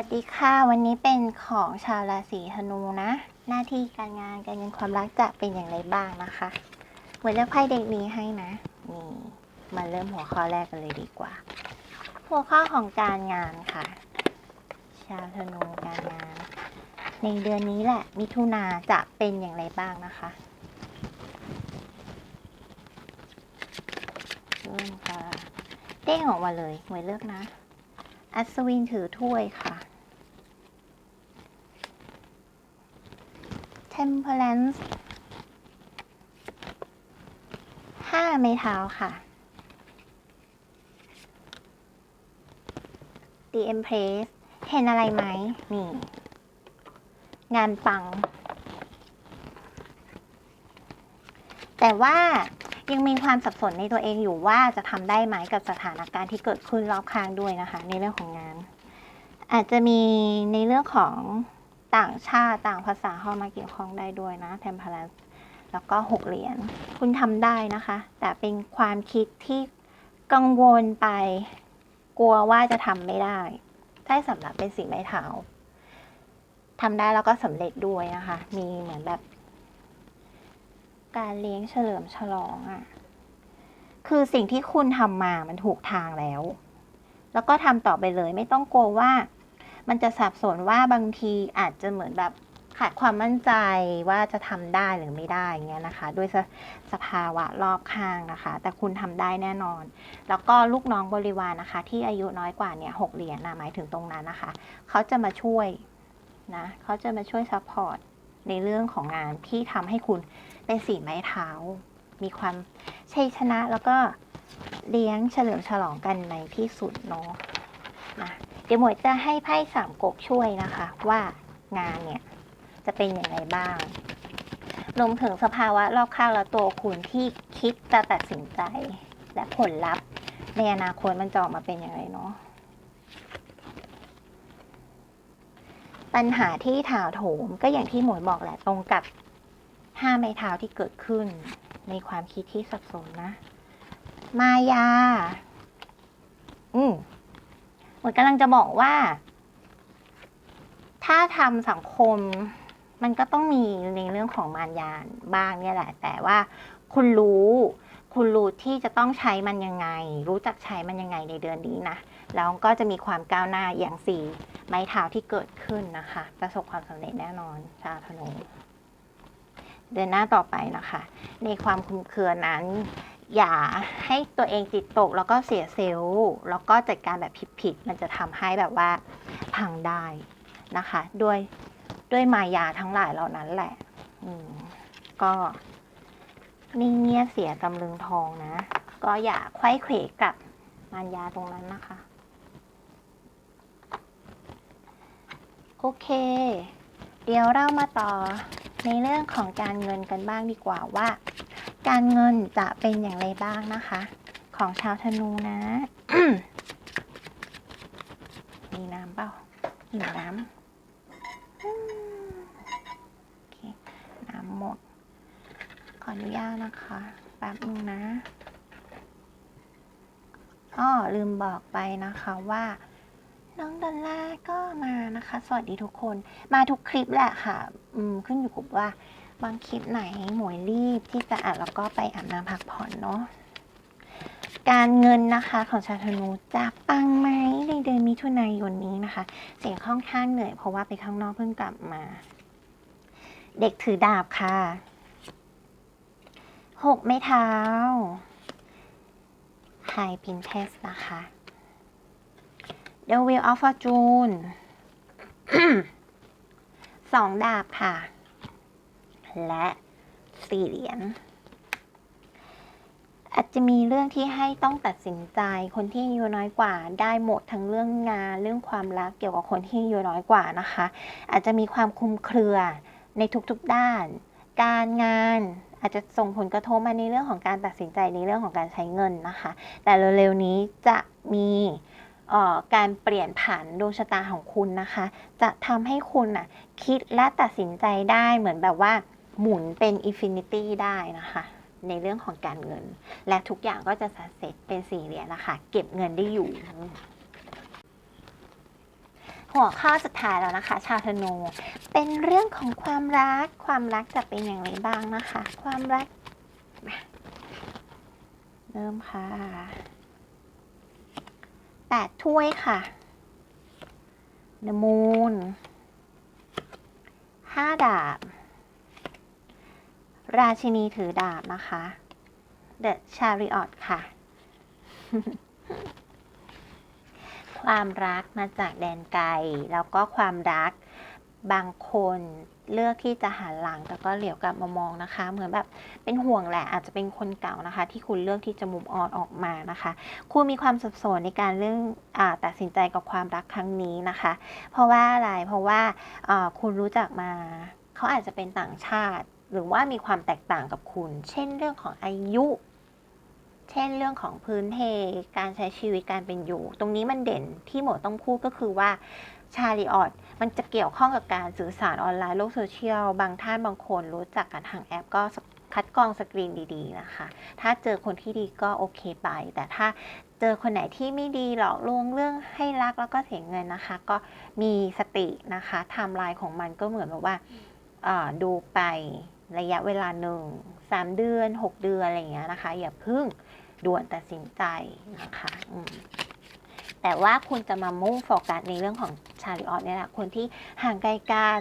วัสดีค่ะ วันนี้เป็นของชาวราศีธนูนะ หน้าที่การงานการเงินความรักจะเป็นอย่างไรบ้างนะคะเหมือนเลือกไพ่เด็กนี้ให้นะนี่มาเริ่มหัวข้อแรกกันเลยดีกว่า หัวข้อของการงานค่ะ ชาวธนูการงาน ในเดือนนี้แหละมิถุนาจะเป็นอย่างไรบ้างนะคะเริ่มค่ะเด้งออกมาเลยหมวยเลือกนะอัศวินถือถ้วยค่ะ Temperance ห้าไม้เท้าค่ะ The Empress เห็นอะไรไหม นี่ งานปัง แต่ว่ายังมีความสับสนในตัวเองอยู่ว่าจะทำได้ไหมกับสถานการณ์ที่เกิดขึ้นรอบข้างด้วยนะคะ ในเรื่องของงาน อาจจะมีในเรื่องของ ต่างชาติต่างภาษาเข้ามาเกี่ยวข้องได้ด้วยนะ Temperance แล้วก็หกเหรียญคุณทำได้นะคะ แต่เป็นความคิดที่กังวลไป กลัวว่าจะทำไม่ได้ใช่สำหรับเป็นสิ่งไม่เท้าทำได้แล้วก็สำเร็จด้วยนะคะ มีเหมือนแบบ การเลี้ยงเฉลิมฉลองอะ่ะคือสิ่งที่คุณทำมามันถูกทางแล้ว แล้วก็ทำต่อไปเลย ไม่ต้องกลัวว่า มันจะสับสนว่าบางทีอาจจะเหมือนแบบขาดความมั่นใจว่าจะทำได้หรือไม่ได้เงี้ยนะคะ ด้วยสสภาวะรอบข้างนะคะ แต่คุณทำได้แน่นอน แล้วก็ลูกน้องบริวารนะคะ ที่อายุน้อยกว่าเนี่ยหกเหรียญนะหมายถึงตรงนั้นนะคะ เขาจะมาช่วยนะเขาจะมาช่วยซัพพอร์ตในเรื่องของงานที่ทำให้คุณเป็นสีไม้เท้า มีความชัยชนะแล้วก็เลี้ยงเฉลิมฉลองกันในที่สุดเนาะนะ เดี๋ยวหมวยจะให้ไพ่สามก๊กช่วยนะคะ ว่างานเนี่ยจะเป็นอย่างไรบ้างรวมถึงสภาวะรอบข้างและตัวคุณที่คิดจะตัดสินใจ และผลลัพธ์ ในอนาคตมันจะออกมาเป็นอย่างไรเนาะปัญหาที่ถาโถมก็อย่างที่หมวยบอกแหละตรงกับห้าไม้เท้าที่เกิดขึ้น ในความคิดที่สับสนนะ มายา อืม มวยกำลังจะบอกว่า ถ้าทำสังคมมันก็ต้องมีในเรื่องของมารยาบ้างเนี่ยแหละ แต่ว่าคุณรู้ คุณรู้ที่จะต้องใช้มันยังไง รู้จักใช้มันยังไงในเดือนนี้นะ แล้วก็จะมีความก้าวหน้าอย่างสี่ไม้เท้าที่เกิดขึ้นนะคะ ประสบความสำเร็จแน่นอนชาวธนูเดือนหน้าต่อไปนะคะ ในความคลุมเครือนั้น อย่าให้ตัวเองติดตกแล้วก็เสียเซลล์แล้วก็จัดการแบบผิดๆมันจะทำให้แบบว่าพังได้นะคะ ด้วยด้วยมายาทั้งหลายเหล่านั้นแหละ อืมก็นิ่งเงียบเสียตำลึงทองนะ ก็อย่าไขว้เขวกับมารยาตรงนั้นนะคะ โอเค เดี๋ยวเรามาต่อในเรื่องของการเงินกันบ้างดีกว่าว่า การเงินจะเป็นอย่างไรบ้างนะคะ ของชาวธนูนะมีน้ำเปล่ามีน้ำโอเคน้ำหมด ขออนุญาตนะคะแป๊บนึงนะอ้อลืมบอกไปนะคะว่าน้องดอลล่าก็มานะคะ สวัสดีทุกคน มาทุกคลิปแหละค่ะ อืมขึ้นอยู่กับว่า บางคลิปไหนหมวยรีบที่จะอัดแล้วก็ไปอาบน้ำพักผ่อนเนาะการเงินนะคะของชาธนูจะปังไหมในเดือนมิถุนายนนี้นะคะ เสียงค่อนข้างเหนื่อยเพราะว่าไปข้างนอกเพิ่งกลับมา เด็กถือดาบค่ะหกไม้เท้า High Princess นะคะ The Wheel of Fortune สองดาบค่ะ และสี่เหรียญอาจจะมีเรื่องที่ให้ต้องตัดสินใจ คนที่อายุน้อยกว่า ได้หมดทั้งเรื่องงานเรื่องความรักเกี่ยวกับคนที่อายุน้อยกว่านะคะ อาจจะมีความคลุมเครือในทุกๆด้าน การงานอาจจะส่งผลกระทบมาในเรื่องของการตัดสินใจในเรื่องของการใช้เงินนะคะ แต่เร็วๆนี้จะมีออการเปลี่ยนผันดวงชะตาของคุณนะคะ จะทำให้คุณน่ะคิดและตัดสินใจได้เหมือนแบบว่า หมุนเป็นอินฟินิตี้ได้นะคะ ในเรื่องของการเงิน และทุกอย่างก็จะสัดเสร็จเป็นสี่เหรียญนะคะ เก็บเงินได้อยู่ หัวข้อสุดท้ายแล้วนะคะ ชาวธนู เป็นเรื่องของความรัก ความรักจะเป็นอย่างไรบ้างนะคะ ความรัก เริ่มค่ะแปดถ้วยค่ะ The Moon ห้าดาบ ราชินีถือดาบนะคะ The Chariot ค่ะ ความรักมาจากแดนไกล แล้วก็ความรักบางคนเลือกที่จะหันหลังแต่ก็เหลียวกลับมามองนะคะ เหมือนแบบเป็นห่วงแหละ อาจจะเป็นคนเก่านะคะ ที่คุณเลือกที่จะมุมออนออกมานะคะคุณมีความสับสนในการเรื่องอตัดสินใจกับความรักครั้งนี้นะคะ เพราะว่าอะไรเพราะว่าคุณรู้จักมาเขาอาจจะเป็นต่างชาติ หรือว่ามีความแตกต่างกับคุณ เช่นเรื่องของอายุ เช่นเรื่องของพื้นเพการใช้ชีวิตการเป็นอยู่ ตรงนี้มันเด่นที่หมอต้องพูดก็คือว่าชาลีออดมันจะเกี่ยวข้องกับการสื่อสารออนไลน์โลกโซเชียล บางท่านบางคนรู้จักกันทางแอปก็คัดกรองสกรีนดีๆนะคะ ถ้าเจอคนที่ดีก็โอเคไป แต่ถ้าเจอคนไหนที่ไม่ดีหลอกลวงเรื่องให้รักแล้วก็เสียเงินนะคะ ก็มีสตินะคะไทม์ไลน์ของมันก็เหมือนแบบว่าอ่าดูไป ระยะเวลาหนึ่งสามเดือนหกเดือนอะไรอย่างเงี้ยนะคะ อย่าเพึ่งด่วนตัดสินใจนะคะแต่ว่าคุณจะมามุ่งโฟกัสในเรื่องของชาลิออตเนี่ยแหละคนที่ห่างไกลกัน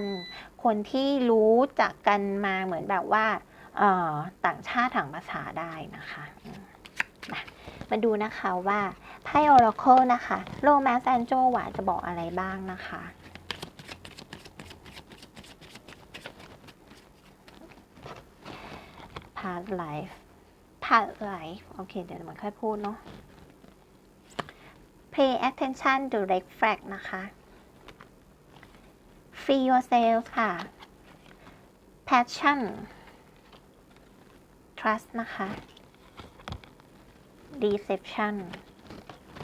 คนที่รู้จักกันมาเหมือนแบบว่าต่างชาติต่างภาษาได้นะคะมมาดูนะคะว่าไพ่ออราเคิลนะคะโลแมสแอนโจหวาจะบอกอะไรบ้างนะคะ past life past life โอเค เดี๋ยวมันค่อยพูดเนาะ pay attention to red flag นะคะ free yourself ค่ะ passion trust นะคะ deception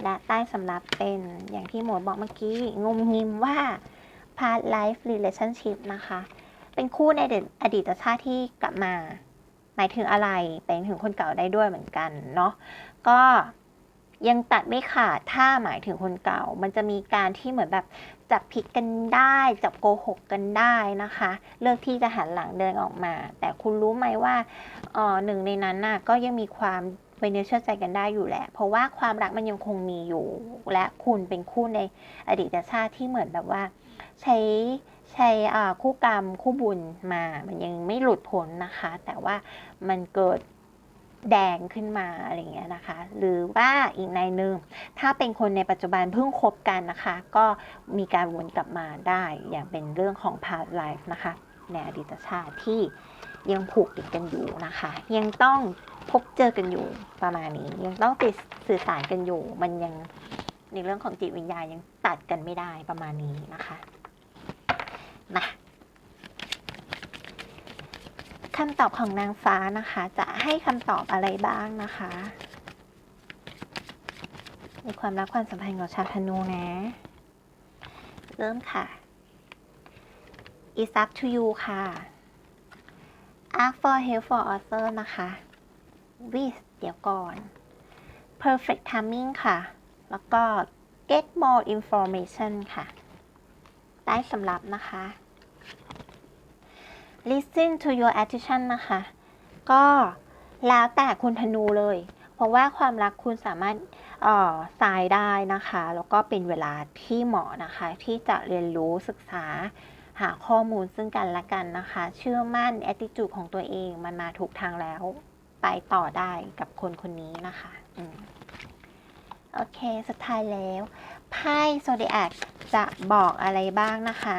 และใต้สำรับเป็นอย่างที่หมวดบอกเมื่อกี้ งมงิมว่า past life relationship นะคะ เป็นคู่ในอดีตชาติที่กลับมา หมายถึงอะไรเป็นถึงคนเก่าได้ด้วยเหมือนกันเนาะก็ยังตัดไม่ขาดถ้าหมายถึงคนเก่า มันจะมีการที่เหมือนแบบจับผิดกันได้จับโกหกกันได้นะคะ เลือกที่จะหันหลังเดินออกมา แต่คุณรู้ไหมว่าออหนึ่งในนั้นน่ะก็ยังมีความไว้เนื้อเชื่อใจกันได้อยู่แหละ เพราะว่าความรักมันยังคงมีอยู่ และคุณเป็นคู่ในอดีตชาติที่เหมือนแบบว่า ใช้ ใช้อ่คู่กรรมคู่บุญมา มันยังไม่หลุดพ้นนะคะ แต่ว่ามันเกิดแดงขึ้นมาอะไรเงี้ยนะคะ หรือว่าอีกในหนึ่งถ้าเป็นคนในปัจจุบันเพิ่งคบกันนะคะ ก็มีการวนกลับมาได้อย่างเป็นเรื่องของ past life นะคะในอดีตชาติที่ยังผูกติดกันอยู่นะคะ ยังต้องพบเจอกันอยู่ประมาณนี้ ยังต้องติดสื่อสารกันอยู่ มันยังในเรื่องของจิตวิญญาณยังตัดกันไม่ได้ประมาณนี้นะคะ มาคำตอบของนางฟ้านะคะ จะให้คำตอบอะไรบ้างนะคะ ในความรักความสัมพันธ์ของชาวธนูนะ เริ่มค่ะ It's up to you ค่ะ Ask for help for author นะคะ with เดี๋ยวก่อน Perfect timing ค่ะ แล้วก็ get more information ค่ะ ได้สำหรับนะคะ listen to your attention นะคะ ก็แล้วแต่คุณธนูเลย เพราะว่าความรักคุณสามารถเอ่อสายได้นะคะ แล้วก็เป็นเวลาที่เหมาะนะคะ ที่จะเรียนรู้ศึกษาหาข้อมูลซึ่งกันและกันนะคะ เชื่อมั่น attitude ของตัวเองมันมาถูกทางแล้ว ไปต่อได้กับคนคนนี้นะคะอืมโอเค สุดท้ายแล้ว ไพ่โซเดียกจะบอกอะไรบ้างนะคะ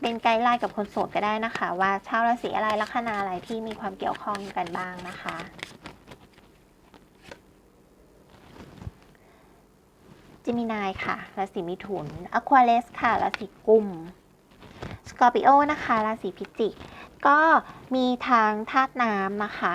เป็นไกด์ไลน์กับคนโสดก็ได้นะคะ ว่าชาวราศีอะไรลัคนาอะไรที่มีความเกี่ยวข้องกันบ้างนะคะ จิมินายค่ะ ราศีมิถุนอควาเลสค่ะ ราศีกุมสกอร์ปิโอนะคะ ราศีพิจิก ก็มีทางธาตุน้ำนะคะ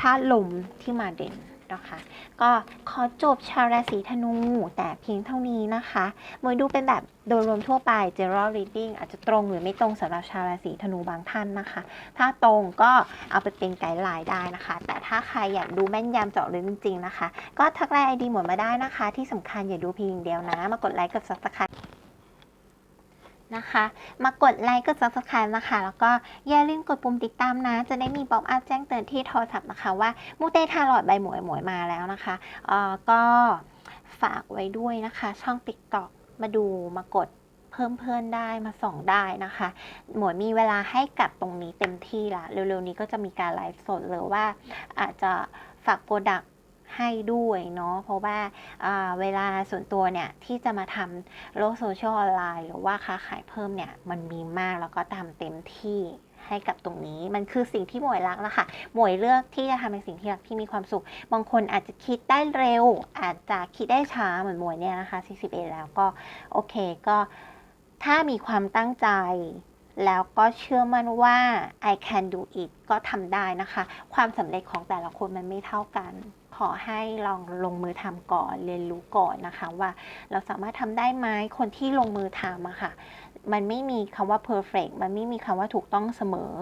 ธาตุลมที่มาเด่น นะคะ ก็ขอจบชาวราศีธนูแต่เพียงเท่านี้นะคะมวยดูเป็นแบบโดยรวมทั่วไป general reading อาจจะตรงหรือไม่ตรงสำหรับชาวราศีธนูบางท่านนะคะ ถ้าตรงก็เอาไปเป็นไกด์ไลน์ได้นะคะ แต่ถ้าใครอยากดูแม่นยำเจาะลึกจริงๆนะคะ ก็ทักไลน์ไอดีหมดมาได้นะคะ ที่สำคัญอย่าดูเพียงอย่างเดียวนะ มากดไลค์กับ subscribe นะคะ มากดไลค์กด subscribe นะคะ แล้วก็อย่าลืมกดปุ่มติดตามนะ จะได้มีป๊อปอัพแจ้งเตือนที่โทรศัพท์นะคะ ว่ามูเตทาลอดใบหมวยหมวยมาแล้วนะคะเอ่อก็ฝากไว้ด้วยนะคะ ช่อง TikTok มาดูมากดเพิ่มเพื่อนได้มาส่องได้นะคะ หมวยมีเวลาให้กับตรงนี้เต็มที่ละเร็วๆนี้ก็จะมีการไลฟ์สดหรือว่าอาจจะฝากโปรดักต์ ให้ด้วยเนาะเพราะว่าอ่าเวลาส่วนตัวเนี่ยที่จะมาทำโลกโซเชียลออนไลน์หรือว่าค้าขายเพิ่มเนี่ยมันมีมากแล้วก็ทำเต็มที่ให้กับตรงนี้มันคือสิ่งที่หมวยรักนะค่ะหมวยเลือกที่จะทำเป็นสิ่งที่รักที่มีความสุข บางคนอาจจะคิดได้เร็ว อาจจะคิดได้ช้าเหมือนหมวยเนี่ยนะคะ41แล้วก็โอเคก็ถ้ามีความตั้งใจ แล้วก็เชื่อมั่นว่า I can do it ก็ทำได้นะคะ ความสำเร็จของแต่ละคนมันไม่เท่ากัน อให้ลองลงมือทำก่อนเรียนรู้ก่อนนะคะว่าเราสามารถทำได้ไหมคนที่ลงมือทำอะค่ะมันไม่มีคำว่า perfect มันไม่มีคำว่าถูกต้องเสมอ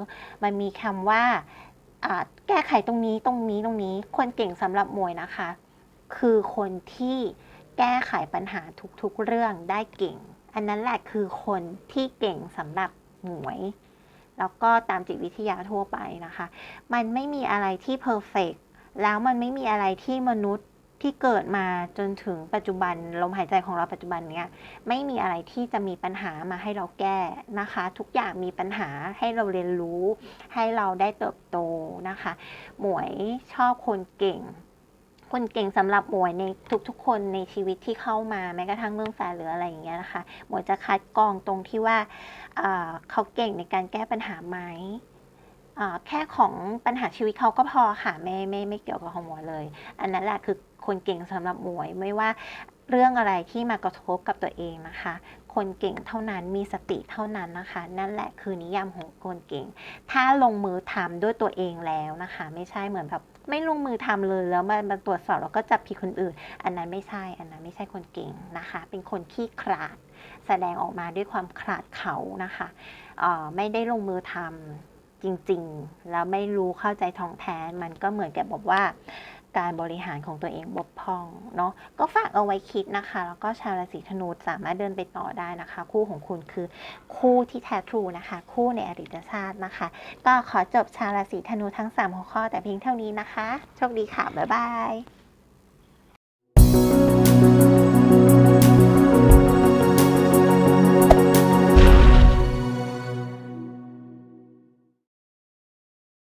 มันมีคำว่าอ่าแก้ไขตรงนี้ตรงนี้ตรงนี้ คนเก่งสำหรับมวยนะคะ คือคนที่แก้ไขปัญหาทุกๆเรื่องได้เก่ง อันนั้นแหละคือคนที่เก่งสำหรับหมวย แล้วก็ตามจิตวิทยาทั่วไปนะคะ มันไม่มีอะไรที่เพอร์เฟก แล้วมันไม่มีอะไรที่มนุษย์ที่เกิดมาจนถึงปัจจุบันลมหายใจของเราปัจจุบันเนี้ยไม่มีอะไรที่จะมีปัญหามาให้เราแก้นะคะ ทุกอย่างมีปัญหาให้เราเรียนรู้ ให้เราได้เติบโตนะคะ หมวยชอบคนเก่ง คนเก่งสำหรับหมวยในทุกๆ คนในชีวิตที่เข้ามาแม้กระทั่งเรื่องแฟนหรืออะไรอย่างเงี้ยนะคะหมวยจะคัดกรองตรงที่ว่าเเขาเก่งในการแก้ปัญหาไหม อ่าแค่ของปัญหาชีวิตเขาก็พอค่ะไม่ไม่ไม่เกี่ยวกับของหมวยเลย อันนั้นแหละคือคนเก่งสำหรับหมวยไม่ว่าเรื่องอะไรที่มากระทบกับตัวเองนะคะ คนเก่งเท่านั้นมีสติเท่านั้นนะคะ นั่นแหละคือนิยามของคนเก่ง ถ้าลงมือทำด้วยตัวเองแล้วนะคะ ไม่ใช่เหมือนแบบไม่ลงมือทำเลยแล้วมามาตรวจสอบแล้วก็จับผิดคนอื่น อันนั้นไม่ใช่อันนั้นไม่ใช่คนเก่งนะคะ เป็นคนขี้ขลาด แสดงออกมาด้วยความขลาดเขานะคะออไม่ได้ลงมือทำ จริงๆ แล้วไม่รู้เข้าใจทองแท้มันก็เหมือนกับบอกว่า การบริหารของตัวเองบกพร่องเนาะก็ฝากเอาไว้คิดนะคะ แล้วก็ชาวราศีธนูสามารถเดินไปต่อได้นะคะ คู่ของคุณคือคู่ที่แท้ทรูนะคะ คู่ในอดีตชาตินะคะ ก็ขอจบชาวราศีธนูทั้ง 3 หัวข้อแต่เพียงเท่านี้นะคะ โชคดีค่ะ บ๊ายบาย